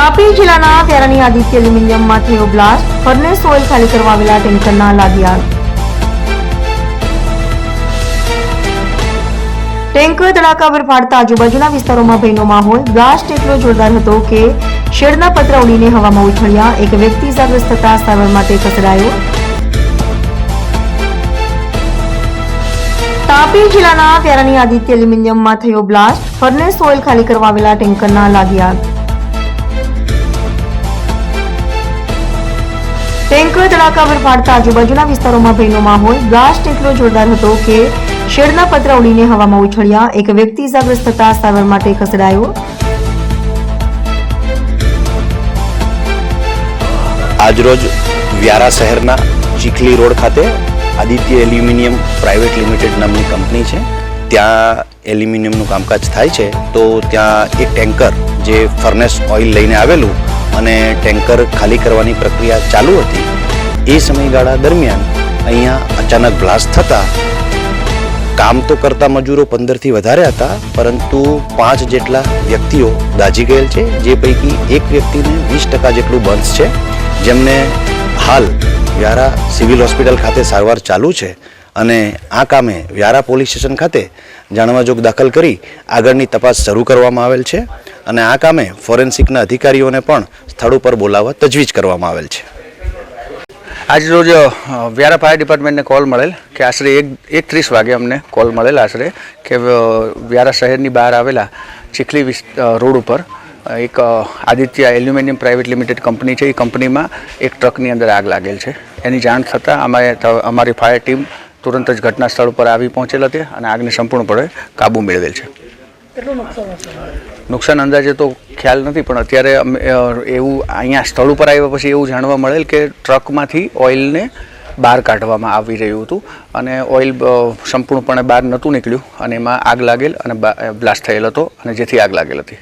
તાપી જિલ્લાના વ્યારાની આદિત્ય એલ્યુમિનિયમમાં થયો blast, furnace oil ખાલી કરવા આવેલા ટેન્કરના લાગી આગ ટેન્કર તડાકાભર ફાડતા આજુબાજુના વિસ્તારોમાં ભયનો માહોલ. બ્લાસ્ટ એટલો જોરદાર હતો કે શેડના પતરા ઉડીને હવામાં ઉછળ્યા. એક વ્યક્તિ ઇજાગ્રસ્ત થતા સારવાર માટે ખસેડાયો તાપી જિલ્લાના વ્યારાની આદિત્ય એલ્યુમિનિયમમાં થયો બ્લાસ્ટ, ફર્નેસ ઓઇલ ખાલી કરવા આવેલા ટેન્કરના લાગી આગ ટેન્કર પર પાડતા આજુબાજુના વિસ્તારોમાં ભયનો માહોલ. બ્લાસ્ટ એટલો જોરદાર હતો કે શેડના પતરા ઉડીને હવામાં ઉછળ્યા. એક વ્યક્તિ ઇજાગ્રસ્ત થતા સારવાર માટે ખસેડાયો. આજરોજ વ્યારા શહેરના ચીખલી રોડ ખાતે આદિત્ય એલ્યુમિનિયમ પ્રાઇવેટ લિમિટેડ નામની કંપની છે. ત્યાં એલ્યુમિનિયમનું કામકાજ થાય છે. તો ત્યાં એક ટેન્કર જે ફર્નેસ ઓઇલ લઈને આવેલું અને ટેન્કર ખાલી કરવાની પ્રક્રિયા ચાલુ હતી. એ સમયગાળા દરમિયાન અહીંયા અચાનક બ્લાસ્ટ થતા કામ તો કરતા મજૂરો પંદરથી વધારે હતા, પરંતુ પાંચ જેટલા વ્યક્તિઓ દાઝી ગયેલ છે, જે પૈકી એક વ્યક્તિને વીસ ટકા જેટલું બંધ છે. જેમને હાલ વ્યારા સિવિલ હોસ્પિટલ ખાતે સારવાર ચાલુ છે અને આ કામે વ્યારા પોલીસ સ્ટેશન ખાતે જાણવાજોગ દાખલ કરી આગળની તપાસ શરૂ કરવામાં આવેલ છે અને આ કામે ફોરેન્સિકના અધિકારીઓને પણ સ્થળ ઉપર બોલાવવા તજવીજ કરવામાં આવેલ છે. આજ રોજ વ્યારા ફાયર ડિપાર્ટમેન્ટને કોલ મળેલ કે આશરે એક એક ત્રીસ વાગે અમને કોલ મળેલ આશરે કે વ્યારા શહેરની બહાર આવેલા ચીખલી રોડ ઉપર એક Aditya aluminium private limited company છે. એ કંપનીમાં એક ટ્રકની અંદર આગ લાગેલ છે. એની જાણ થતાં અમે અમારી ફાયર ટીમ તુરંત જ ઘટના સ્થળ પર આવી પહોંચેલ હતી અને આગને સંપૂર્ણપણે કાબૂ મેળવેલ છે. નુકસાન અંદાજે તો ખ્યાલ નથી, પણ અત્યારે એવું અહીંયા સ્થળ ઉપર આવ્યા પછી એવું જાણવા મળેલ કે ટ્રકમાંથી ઓઇલને બહાર કાઢવામાં આવી રહ્યું હતું અને ઓઇલ સંપૂર્ણપણે બહાર નહોતું નીકળ્યું અને એમાં આગ લાગેલ અને બ્લાસ્ટ થયેલ હતો અને જેથી આગ લાગેલ હતી.